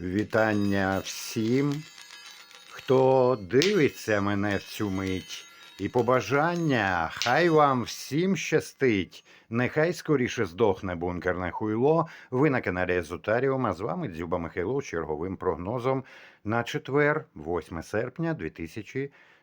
Вітання всім, хто дивиться мене в цю мить. І побажання, хай вам всім щастить. Нехай скоріше здохне бункерне хуйло. Ви на каналі Езотаріум, а з вами Дзюба Михайло черговим прогнозом на четвер, 8 серпня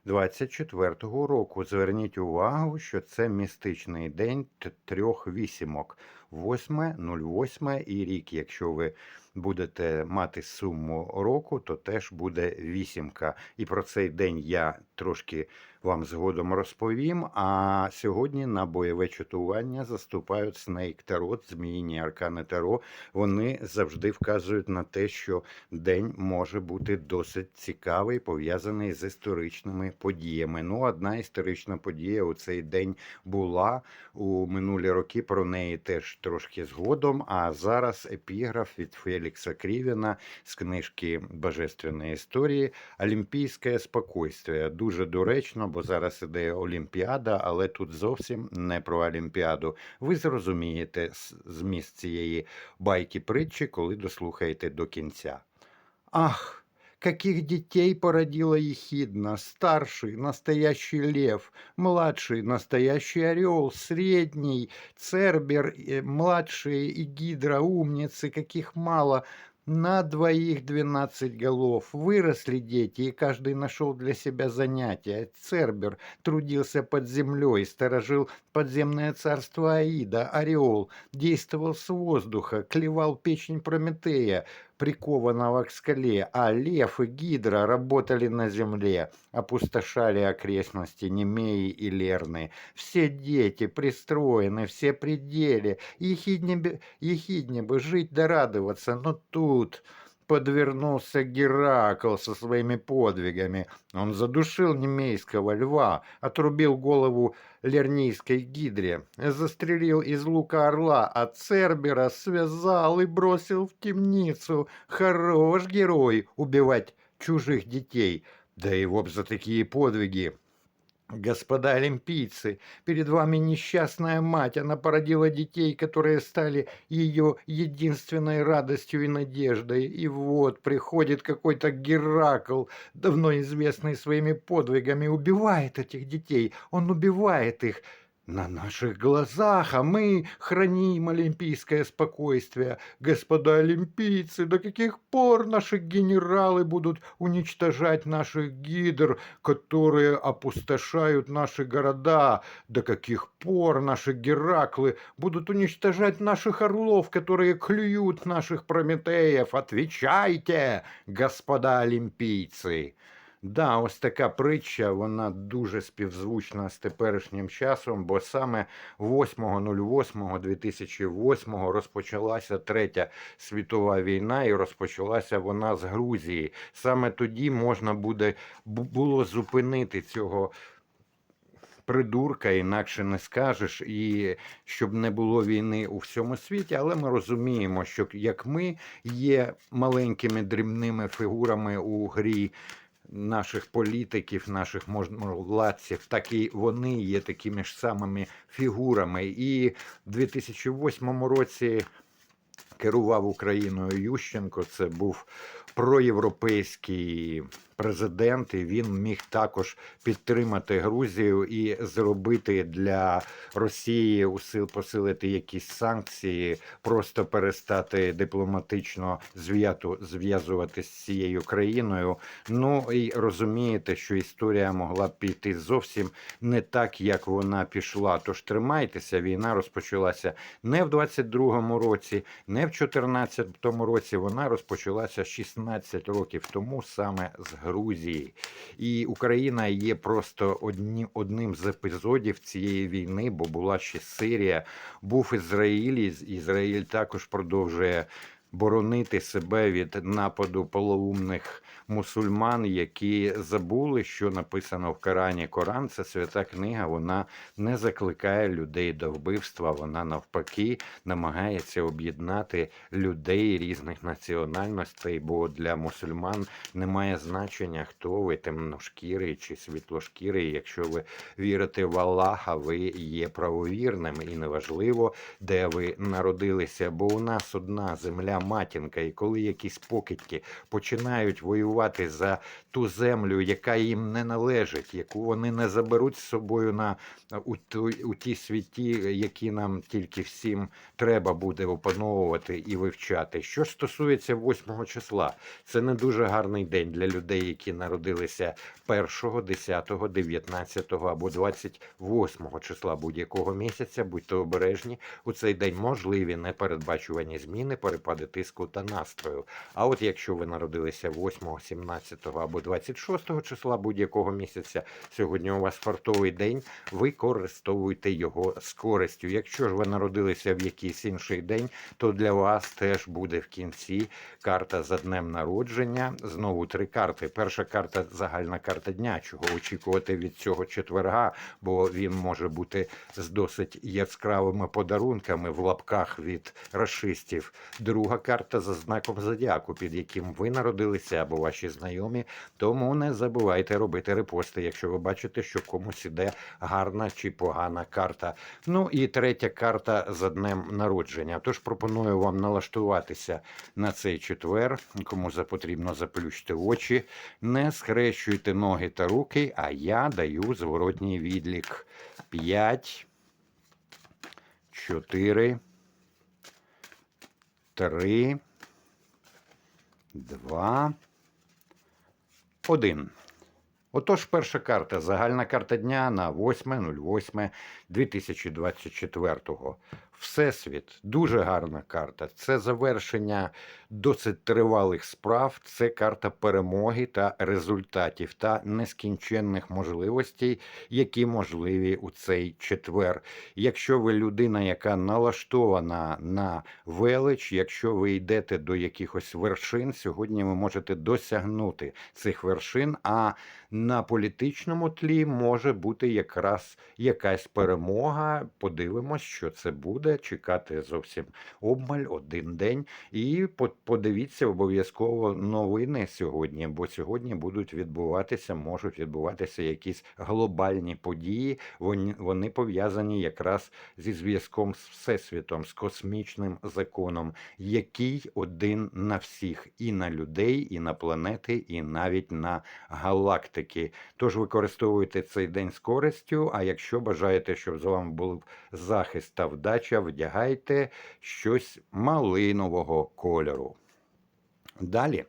2024 року. Зверніть увагу, що це містичний день трьох вісімок. 8.08 і рік, якщо ви будете мати суму року, то теж буде вісімка. І про цей день я трошки вам згодом розповім. А сьогодні на бойове чатування заступають Снейк Тарот, Зміїні Аркани Таро. Вони завжди вказують на те, що день може бути досить цікавий, пов'язаний з історичними подіями. Ну, одна історична подія у цей день була у минулі роки. Про неї теж трошки згодом. А зараз епіграф від Фелікса Крівіна з книжки Божественної історії Олімпійське спокойствие. Дуже доречно, бо зараз іде Олімпіада, але тут зовсім не про Олімпіаду. Ви зрозумієте зміст цієї байки притчі, коли дослухаєте до кінця. Ах! Каких детей породила ехидна, старший – настоящий лев, младший – настоящий орел, средний – цербер, э, младшие и гидра, умницы, каких мало, на двоих двенадцать голов. Выросли дети, и каждый нашел для себя занятие. Цербер трудился под землей, сторожил подземное царство Аида, Орел, действовал с воздуха, клевал печень Прометея, прикованного к скале, а лев и гидра работали на земле, опустошали окрестности Немеи и Лерны. Все дети пристроены, все пределе, ехидне, бы- ехидне бы жить да радоваться, но тут подвернулся Геракл со своими подвигами. Он задушил немейского льва, отрубил голову лернийской гидре, застрелил из лука орла, а Цербера связал и бросил в темницу. Хорош герой убивать чужих детей. Да его б за такие подвиги. Господа олимпийцы, перед вами несчастная мать, она породила детей, которые стали ее единственной радостью и надеждой. И вот приходит какой-то Геракл, давно известный своими подвигами, убивает этих детей. Он убивает их на наших глазах, а мы храним олимпийское спокойствие. Господа олимпийцы, до каких пор наши генералы будут уничтожать наших гидр, которые опустошают наши города? До каких пор наши Гераклы будут уничтожать наших орлов, которые клюют наших Прометеев? Отвечайте, господа олимпійці! Да, ось така притча, вона дуже співзвучна з теперішнім часом, бо саме 8.08.2008 розпочалася Третя світова війна, і розпочалася вона з Грузії. Саме тоді можна буде було зупинити цього придурка, інакше не скажеш, і щоб не було війни у всьому світі. Але ми розуміємо, що як ми є маленькими дрібними фігурами у грі. Наших політиків, наших можновладців, так і вони є такими ж самими фігурами. І в 2008 році керував Україною Ющенко. Це був проєвропейський президент, і він міг також підтримати Грузію і зробити для Росії усил посилити якісь санкції, просто перестати дипломатично зв'яту зв'язуватися з цією країною. Ну і розумієте, що історія могла піти зовсім не так, як вона пішла. Тож тримайтеся, війна розпочалася не в 22-му році, не в 14-му році. Вона розпочалася 16 років тому саме з Грузії. І Україна є просто одні, одним з епізодів цієї війни, бо була ще Сирія, був Ізраїль. Ізраїль також продовжує боронити себе від нападу полоумних мусульман, які забули, що написано в Корані. Коран це свята книга. Вона не закликає людей до вбивства. Вона навпаки намагається об'єднати людей різних національностей, бо для мусульман немає значення, хто ви темношкірий чи світлошкірий. Якщо ви вірите в Аллаха, ви є правовірним і неважливо, де ви народилися, бо у нас одна земля матінка. І коли якісь покидьки починають воювати за ту землю, яка їм не належить, яку вони не заберуть з собою на у, ту- у ті світі, які нам тільки всім треба буде опановувати і вивчати. Що стосується 8 числа, це не дуже гарний день для людей, які народилися 1, 10, 19 або 28 числа будь-якого місяця. Будьте обережні у цей день можливі непередбачувані зміни, перепади тиску та настрою. А от якщо ви народилися 8, 17 або 26 числа будь-якого місяця, сьогодні у вас фартовий день, використовуйте його з користю. Якщо ж ви народилися в якийсь інший день, то для вас теж буде в кінці карта за днем народження. Знову три карти. Перша карта загальна карта дня, чого очікувати від цього четверга, бо він може бути з досить яскравими подарунками в лапках від расистів. Друга карта за знаком зодіаку, під яким ви народилися або ваші знайомі. Тому не забувайте робити репости, якщо ви бачите, що комусь іде гарна чи погана карта. Ну і третя карта за днем народження. Тож пропоную вам налаштуватися на цей четвер. Кому потрібно заплющити очі, не схрещуйте ноги та руки, а я даю зворотній відлік. 5, 4, 3, 2, 1. Отож, перша карта, загальна карта дня на 8.08.2024. Всесвіт дуже гарна карта. Це завершення досить тривалих справ. Це карта перемоги та результатів та нескінченних можливостей, які можливі у цей четвер. Якщо ви людина, яка налаштована на велич, якщо ви йдете до якихось вершин, сьогодні ви можете досягнути цих вершин. А на політичному тлі може бути якраз якась перемога. Подивимось, що це буде. Чекати зовсім обмаль один день. І по- подивіться обов'язково новини сьогодні, бо сьогодні будуть відбуватися, можуть відбуватися якісь глобальні події. Вони пов'язані якраз зі зв'язком з всесвітом, з космічним законом, який один на всіх, і на людей, і на планети, і навіть на галактики. Тож використовуйте цей день з користю. А якщо бажаєте, щоб з вами був захист та вдача, вдягайте щось малинового кольору. Далі.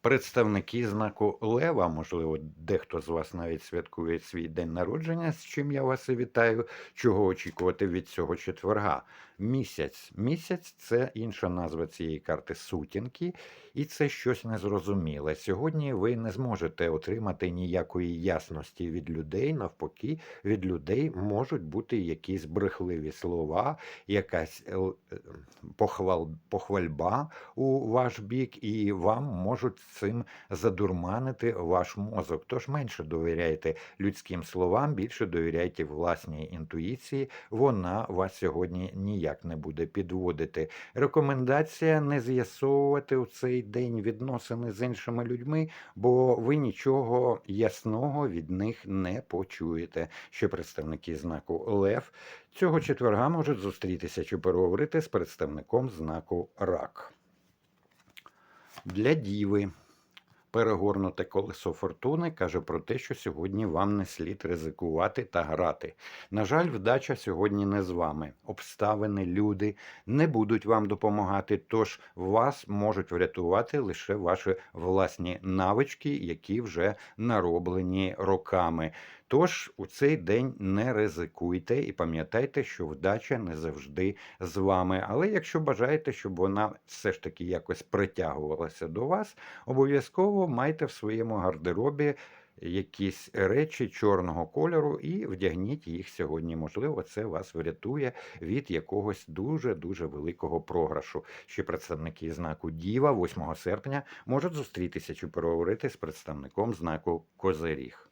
Представники знаку Лева, можливо, дехто з вас навіть святкує свій день народження, з чим я вас і вітаю. Чого очікувати від цього четверга? Місяць. Місяць це інша назва цієї карти сутінки, і це щось незрозуміле. Сьогодні ви не зможете отримати ніякої ясності від людей. Навпаки, від людей можуть бути якісь брехливі слова, якась е, е, похвал, похвальба у ваш бік, і вам можуть цим задурманити ваш мозок. Тож менше довіряйте людським словам, більше довіряйте власній інтуїції. Вона вас сьогодні ніяк не буде підводити. Рекомендація не з'ясовувати у цей день відносини з іншими людьми, бо ви нічого ясного від них не почуєте. Що представники знаку Лев цього четверга можуть зустрітися чи переговорити з представником знаку Рак. Для діви. Перегорнуте колесо фортуни каже про те, що сьогодні вам не слід ризикувати та грати. На жаль, вдача сьогодні не з вами. Обставини, люди не будуть вам допомагати, тож вас можуть врятувати лише ваші власні навички, які вже нароблені роками. Тож у цей день не ризикуйте і пам'ятайте, що вдача не завжди з вами. Але якщо бажаєте, щоб вона все ж таки якось притягувалася до вас, обов'язково майте в своєму гардеробі якісь речі чорного кольору і вдягніть їх сьогодні. Можливо, це вас врятує від якогось дуже дуже великого програшу. Ще представники знаку Діва 8 серпня можуть зустрітися чи переговорити з представником знаку Козиріг.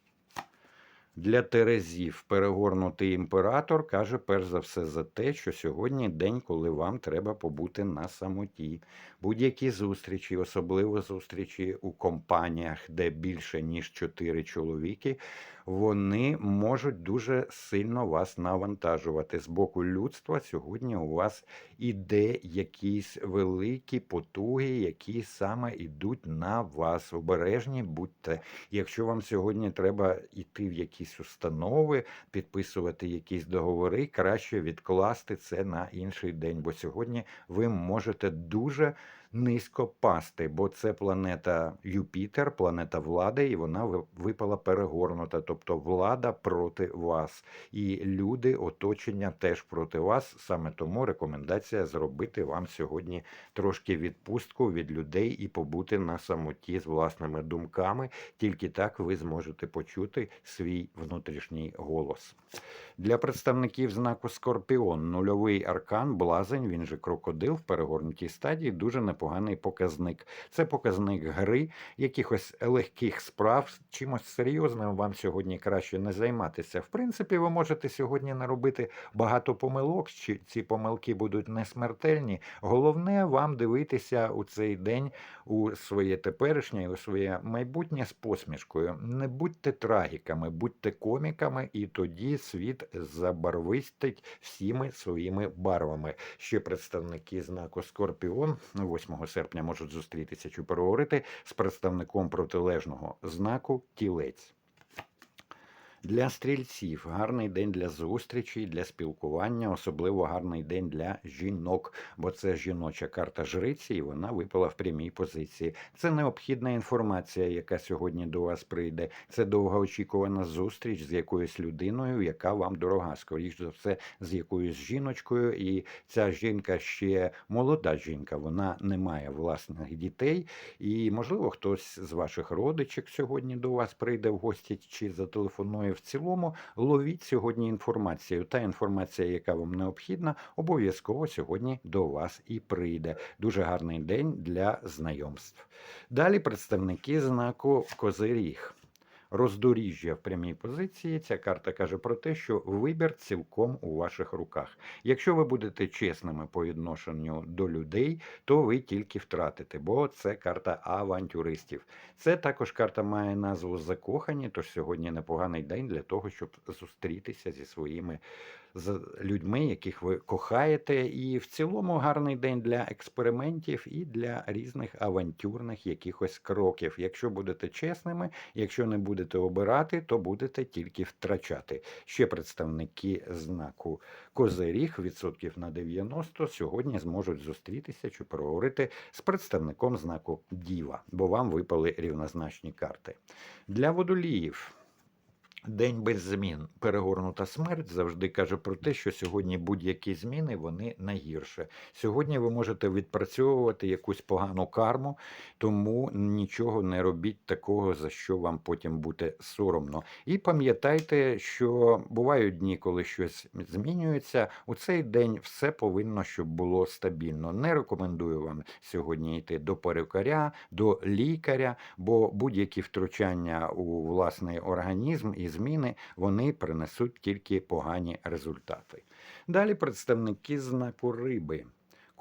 Для Терезів перегорнутий імператор каже перш за все за те, що сьогодні день, коли вам треба побути на самоті. Будь-які зустрічі, особливо зустрічі у компаніях, де більше ніж чотири чоловіки, вони можуть дуже сильно вас навантажувати. З боку людства сьогодні у вас іде якісь великі потуги, які саме йдуть на вас. Обережні будьте. Якщо вам сьогодні треба йти в якісь установи, підписувати якісь договори, краще відкласти це на інший день, бо сьогодні ви можете дуже низько пасти, бо це планета Юпітер, планета влади, і вона ви- випала перегорнута, тобто влада проти вас. І люди, оточення теж проти вас. Саме тому рекомендація зробити вам сьогодні трошки відпустку від людей і побути на самоті з власними думками. Тільки так ви зможете почути свій внутрішній голос. Для представників знаку Скорпіон нульовий аркан, блазень, він же крокодил в перегорнутій стадії, дуже непоганий показник. Це показник гри, якихось легких справ. Чимось серйозним вам сьогодні краще не займатися. В принципі, ви можете сьогодні наробити багато помилок, чи ці помилки будуть не смертельні. Головне вам дивитися у цей день у своє теперішнє і у своє майбутнє з посмішкою. Не будьте трагіками, будьте коміками, і тоді світ забарвистить всіми своїми барвами. Ще представники знаку Скорпіон 8 серпня можуть зустрітися чи переговорити з представником протилежного знаку Тілець. Для стрільців гарний день для зустрічей, для спілкування, особливо гарний день для жінок, бо це жіноча карта жриці, і вона випала в прямій позиції. Це необхідна інформація, яка сьогодні до вас прийде. Це довгоочікувана зустріч з якоюсь людиною, яка вам дорога. Скоріш за все, з якоюсь жіночкою. І ця жінка ще молода жінка, вона не має власних дітей. І, можливо, хтось з ваших родичів сьогодні до вас прийде в гості чи зателефонує. В цілому ловіть сьогодні інформацію. Та інформація, яка вам необхідна, обов'язково сьогодні до вас і прийде. Дуже гарний день для знайомств. Далі представники знаку Козиріг. Роздоріжжя в прямій позиції. Ця карта каже про те, що вибір цілком у ваших руках. Якщо ви будете чесними по відношенню до людей, то ви тільки втратите, бо це карта авантюристів. Це також карта має назву закохані, тож сьогодні непоганий день для того, щоб зустрітися зі своїми з людьми, яких ви кохаєте. І в цілому гарний день для експериментів і для різних авантюрних якихось кроків. Якщо будете чесними, якщо не будете обирати, то будете тільки втрачати. Ще представники знаку Козиріг відсотків на 90 сьогодні зможуть зустрітися чи проговорити з представником знаку Діва, бо вам випали рівнозначні карти. Для водоліїв. День без змін, перегорнута смерть завжди каже про те, що сьогодні будь-які зміни вони найгірше. Сьогодні ви можете відпрацьовувати якусь погану карму, тому нічого не робіть такого, за що вам потім буде соромно. І пам'ятайте, що бувають дні, коли щось змінюється. У цей день все повинно, щоб було стабільно. Не рекомендую вам сьогодні йти до перукаря, до лікаря, бо будь-які втручання у власний організм і зміни вони принесуть тільки погані результати. Далі представники знаку риби.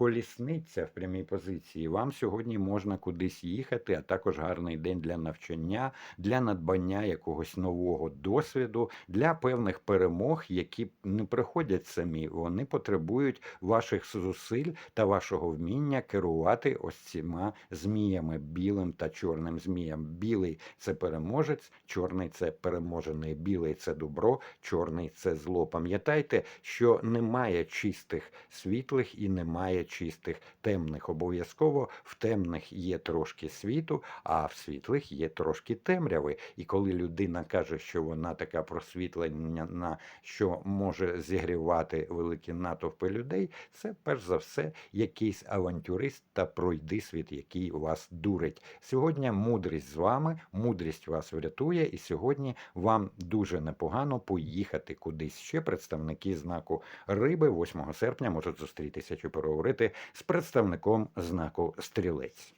Колісниця в прямій позиції. Вам сьогодні можна кудись їхати, а також гарний день для навчання, для надбання якогось нового досвіду, для певних перемог, які не приходять самі. Вони потребують ваших зусиль та вашого вміння керувати ось цими зміями, білим та чорним зміям. Білий це переможець, чорний це переможений, білий це добро, чорний це зло. Пам'ятайте, що немає чистих світлих і немає чистих темних. Обов'язково в темних є трошки світу, а в світлих є трошки темряви. І коли людина каже, що вона така просвітлена, що може зігрівати великі натовпи людей, це перш за все якийсь авантюрист та пройди світ, який вас дурить. Сьогодні мудрість з вами, мудрість вас врятує, і сьогодні вам дуже непогано поїхати кудись. Ще представники знаку риби 8 серпня можуть зустрітися чи переговорити з представником знаку стрілець.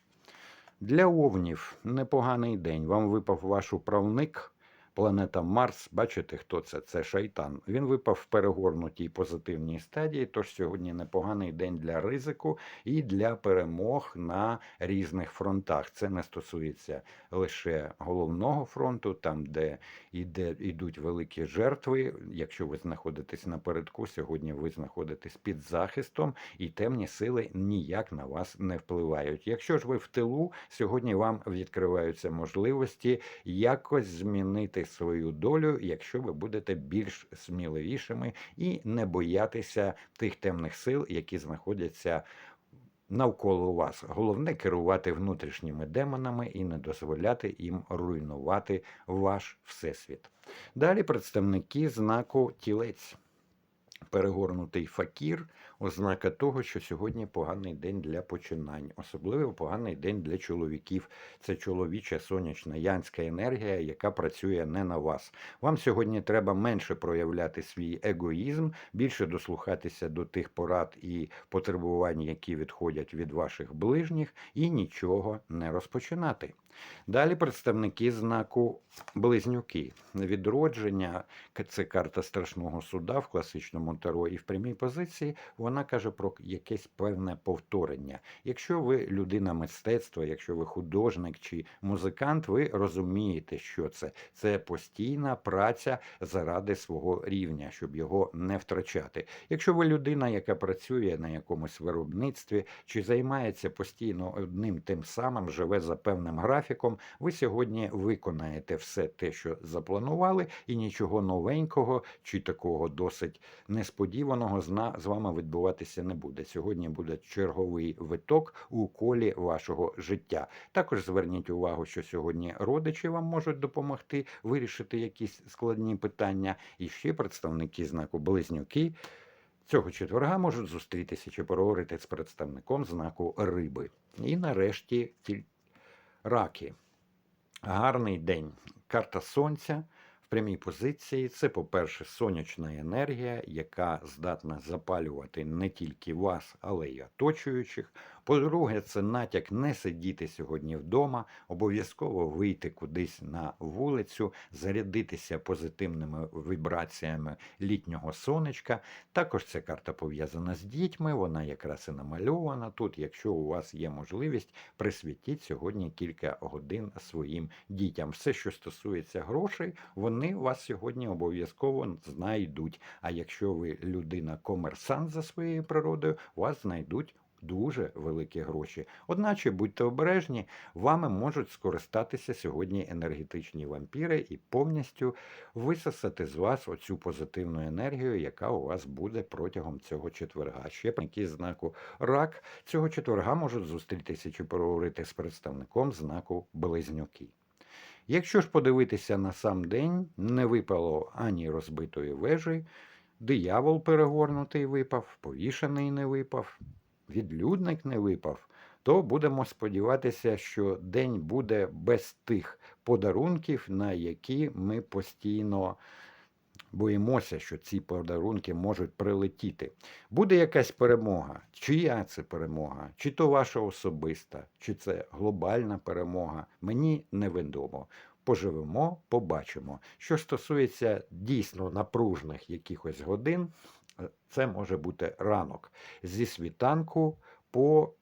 Для овнів непоганий день. Вам випав ваш управник. Планета Марс. Бачите, хто це? Це шайтан. Він випав в перегорнутій позитивній стадії. Тож сьогодні непоганий день для ризику і для перемог на різних фронтах. Це не стосується лише головного фронту, там де іде, йдуть великі жертви. Якщо ви знаходитесь напередку, сьогодні ви знаходитесь під захистом, і темні сили ніяк на вас не впливають. Якщо ж ви в тилу, сьогодні вам відкриваються можливості якось змінити свою долю, якщо ви будете більш сміливішими і не боятися тих темних сил, які знаходяться навколо вас. Головне керувати внутрішніми демонами і не дозволяти їм руйнувати ваш всесвіт. Далі представники знаку тілець. Перегорнутий факір, ознака того, що сьогодні поганий день для починань, особливо поганий день для чоловіків. Це чоловіча сонячна янська енергія, яка працює не на вас. Вам сьогодні треба менше проявляти свій егоїзм, більше дослухатися до тих порад і потребувань, які відходять від ваших ближніх, і нічого не розпочинати. Далі представники знаку близнюки. Відродження це карта страшного суда в класичному таро і в прямій позиції. Вона каже про якесь певне повторення. Якщо ви людина мистецтва, якщо ви художник чи музикант, ви розумієте, що це. Це постійна праця заради свого рівня, щоб його не втрачати. Якщо ви людина, яка працює на якомусь виробництві чи займається постійно одним тим самим, живе за певним графіком, ви сьогодні виконаєте все те, що запланували, і нічого новенького чи такого досить несподіваного з вами відбуватися не буде. Сьогодні буде черговий виток у колі вашого життя. Також зверніть увагу, що сьогодні родичі вам можуть допомогти вирішити якісь складні питання, і ще представники знаку близнюки. Цього четверга можуть зустрітися чи поговорити з представником знаку риби. І нарешті раки. Гарний день. Карта сонця в прямій позиції. Це, по-перше, сонячна енергія, яка здатна запалювати не тільки вас, але й оточуючих. По-друге, це натяк не сидіти сьогодні вдома, обов'язково вийти кудись на вулицю, зарядитися позитивними вібраціями літнього сонечка. Також ця карта пов'язана з дітьми, вона якраз і намальована тут. Якщо у вас є можливість, присвятіть сьогодні кілька годин своїм дітям. Все, що стосується грошей, вони вас сьогодні обов'язково знайдуть. А якщо ви людина комерсант за своєю природою, вас знайдуть. Дуже великі гроші. Одначе будьте обережні, вами можуть скористатися сьогодні енергетичні вампіри і повністю висосати з вас оцю позитивну енергію, яка у вас буде протягом цього четверга. Ще які знаку рак цього четверга можуть зустрітися чи поговорити з представником знаку близнюки. Якщо ж подивитися на сам день, не випало ані розбитої вежі, диявол перегорнутий випав, повішений не випав, відлюдник не випав, то будемо сподіватися, що день буде без тих подарунків, на які ми постійно боїмося, що ці подарунки можуть прилетіти. Буде якась перемога. Чия це перемога? Чи то ваша особиста, чи це глобальна перемога? Мені невідомо. Поживемо, побачимо. Що стосується дійсно напружних якихось годин, це може бути ранок зі світанку по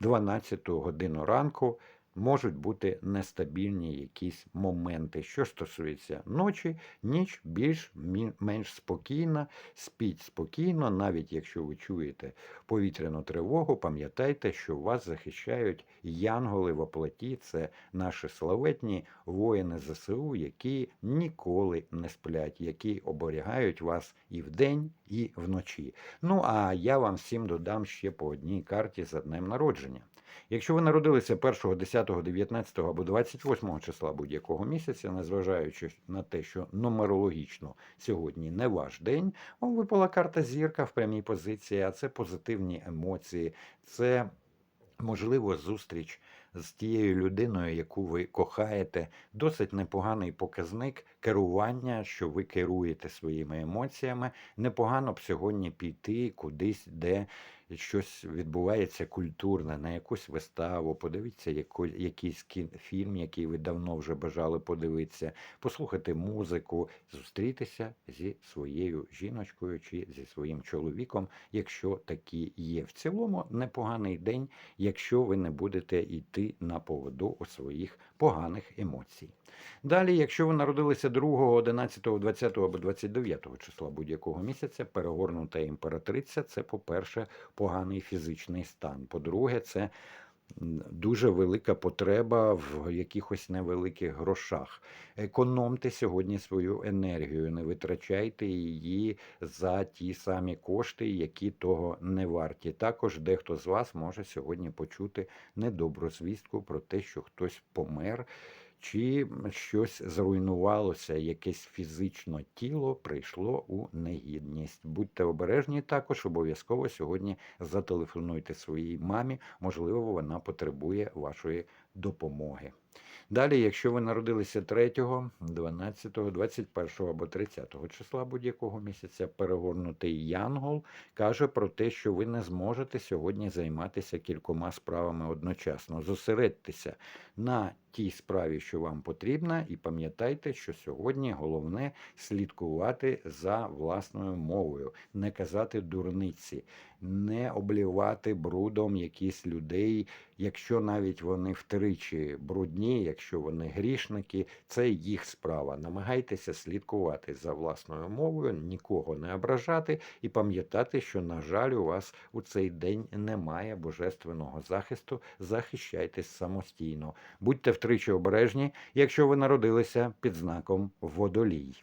12 годину ранку можуть бути нестабільні якісь моменти. Що стосується ночі, ніч більш менш спокійна, спіть спокійно, навіть якщо ви чуєте повітряну тривогу, пам'ятайте, що вас захищають янголи в оплаті. Це наші славетні воїни ЗСУ, які ніколи не сплять, які оберігають вас і вдень, і вночі. Ну а я вам всім додам ще по одній карті за днем народження. Якщо ви народилися 1, 10, 19 або 28 числа будь-якого місяця, незважаючи на те, що нумерологічно сьогодні не ваш день, вам випала карта зірка в прямій позиції, а це позитивні емоції, це можливо зустріч з тією людиною, яку ви кохаєте. Досить непоганий показник керування, що ви керуєте своїми емоціями. Непогано б сьогодні піти кудись, де щось відбувається культурне, на якусь виставу, подивіться яко, якийсь фільм, який ви давно вже бажали подивитися, послухати музику, зустрітися зі своєю жіночкою чи зі своїм чоловіком, якщо такі є. В цілому непоганий день, якщо ви не будете йти на поводу у своїх поганих емоцій. Далі, якщо ви народилися 2, 11, 20 або 29 числа будь-якого місяця, перегорнута імператриця це, по-перше, поганий фізичний стан. По-друге, це дуже велика потреба в якихось невеликих грошах. Економте сьогодні свою енергію, не витрачайте її за ті самі кошти, які того не варті. Також дехто з вас може сьогодні почути недобру звістку про те, що хтось помер. Чи щось зруйнувалося, якесь фізично тіло прийшло у негідність. Будьте обережні також, обов'язково сьогодні зателефонуйте своїй мамі, можливо, вона потребує вашої допомоги. Далі, якщо ви народилися 3, 12, 21 або 30 числа будь-якого місяця, перегорнутий Янгол каже про те, що ви не зможете сьогодні займатися кількома справами одночасно. Зосередьтеся на тій справі, що вам потрібна, і пам'ятайте, що сьогодні головне слідкувати за власною мовою, не казати дурниці, не облівати брудом якісь людей, якщо навіть вони втричі брудні, якщо вони грішники, це їх справа. Намагайтеся слідкувати за власною мовою, нікого не ображати і пам'ятати, що, на жаль, у вас у цей день немає божественного захисту. Захищайтесь самостійно. Будьте втричі обережні, якщо ви народилися під знаком водолій.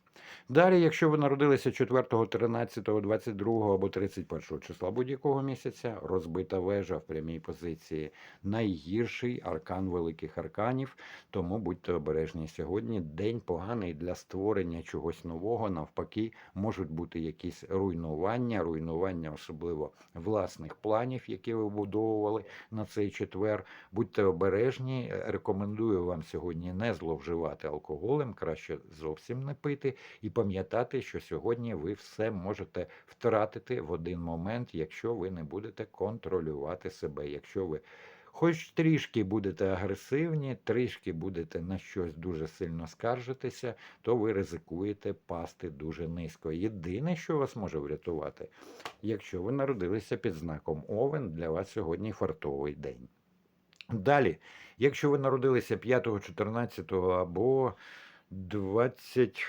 Далі, якщо ви народилися 4, 13, 22 або 31 числа будь-якого місяця, розбита вежа в прямій позиції найгірший аркан великих арканів. Тому будьте обережні сьогодні. День поганий для створення чогось нового. Навпаки, можуть бути якісь руйнування, руйнування, особливо власних планів, які ви будовували на цей четвер. Будьте обережні. Рекомендую вам сьогодні не зловживати алкоголем, краще зовсім не пити, і пам'ятати, що сьогодні ви все можете втратити в один момент, якщо ви не будете контролювати себе. Якщо ви Хоч трішки будете агресивні, трішки будете на щось дуже сильно скаржитися, то ви ризикуєте пасти дуже низько. Єдине, що вас може врятувати, якщо ви народилися під знаком Овен, для вас сьогодні фартовий день. Далі, якщо ви народилися 5, 14 або 20.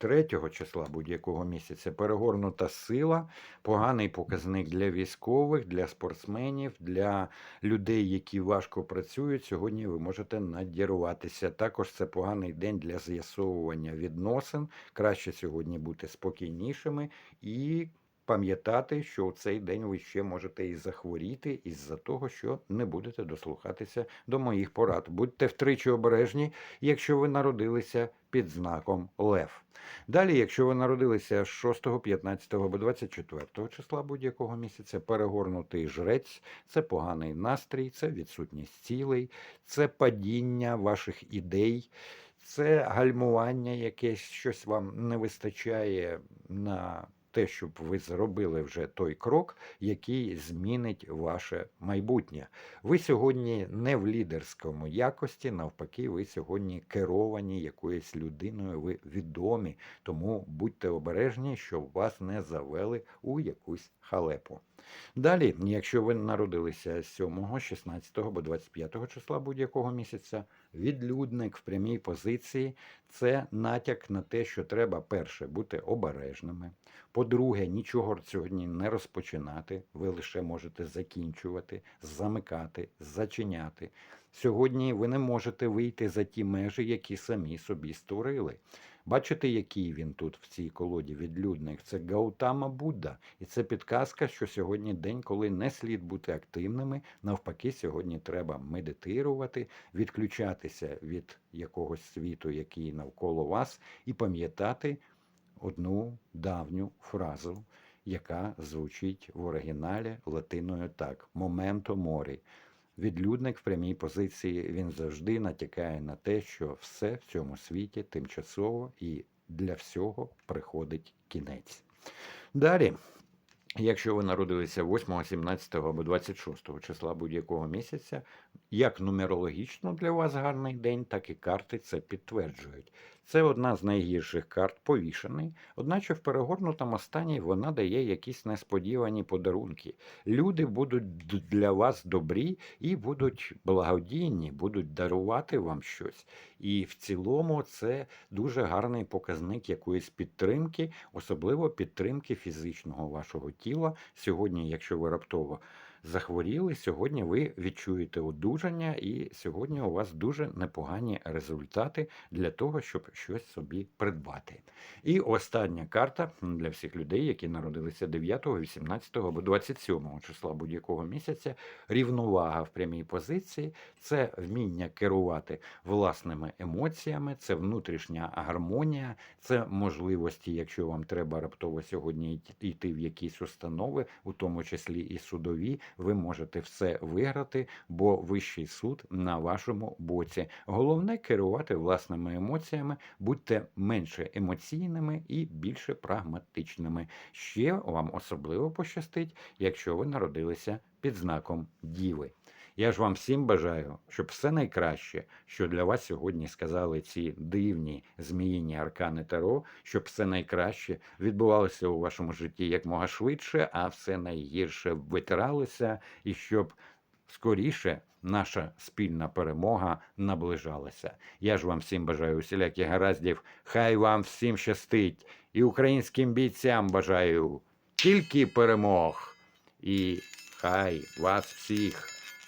3 числа будь-якого місяця перегорнута сила, поганий показник для військових, для спортсменів, для людей, які важко працюють. Сьогодні ви можете надірватися. Також це поганий день для з'ясовування відносин. Краще сьогодні бути спокійнішими і пам'ятати, що у цей день ви ще можете і захворіти із-за того, що не будете дослухатися до моїх порад. Будьте втричі обережні, якщо ви народилися під знаком Лев. Далі, якщо ви народилися 6, 15 або 24 числа будь-якого місяця, перегорнутий жрець це поганий настрій, це відсутність цілей, це падіння ваших ідей. Це гальмування, якесь щось вам не вистачає на те, щоб ви зробили вже той крок, який змінить ваше майбутнє. Ви сьогодні не в лідерському якості, навпаки, ви сьогодні керовані якоюсь людиною, ви відомі, тому будьте обережні, щоб вас не завели у якусь халепу. Далі, якщо ви народилися 7, 16 або 25 числа будь-якого місяця, відлюдник в прямій позиції це натяк на те, що треба перше бути обережними. По-друге, нічого сьогодні не розпочинати. Ви лише можете закінчувати, замикати, зачиняти. Сьогодні ви не можете вийти за ті межі, які самі собі створили. Бачите, який він тут в цій колоді відлюдник? Це Гаутама Будда. І це підказка, що сьогодні день, коли не слід бути активними. Навпаки, сьогодні треба медитирувати, відключатися від якогось світу, який навколо вас, і пам'ятати одну давню фразу, яка звучить в оригіналі латиною так: Моменто морі. Відлюдник в прямій позиції він завжди натякає на те, що все в цьому світі тимчасово і для всього приходить кінець. Далі. Якщо ви народилися 8, 17 або 26 числа будь-якого місяця, як нумерологічно для вас гарний день, так і карти це підтверджують. Це одна з найгірших карт повішений, одначе в перегорнутому стані вона дає якісь несподівані подарунки. Люди будуть для вас добрі і будуть благодійні, будуть дарувати вам щось. І в цілому це дуже гарний показник якоїсь підтримки, особливо підтримки фізичного вашого тіла. Сьогодні, якщо ви раптово захворіли, сьогодні ви відчуєте одужання, і сьогодні у вас дуже непогані результати для того, щоб щось собі придбати. І остання карта для всіх людей, які народилися 9, 18 або 27 числа будь-якого місяця. Рівновага в прямій позиції це вміння керувати власними емоціями, це внутрішня гармонія, це можливості, якщо вам треба раптово сьогодні йти- в якісь установи, у тому числі і судові, ви можете все виграти, бо вищий суд на вашому боці. Головне керувати власними емоціями, будьте менше емоційними і більше прагматичними. Ще вам особливо пощастить, якщо ви народилися під знаком Діви. Я ж вам всім бажаю, щоб все найкраще, що для вас сьогодні сказали ці дивні зміїні аркани Таро, щоб все найкраще відбувалося у вашому житті якмога швидше, а все найгірше витиралося, і щоб скоріше наша спільна перемога наближалася. Я ж вам всім бажаю усіляких гараздів. Хай вам всім щастить, і українським бійцям бажаю тільки перемог. І хай вас всіх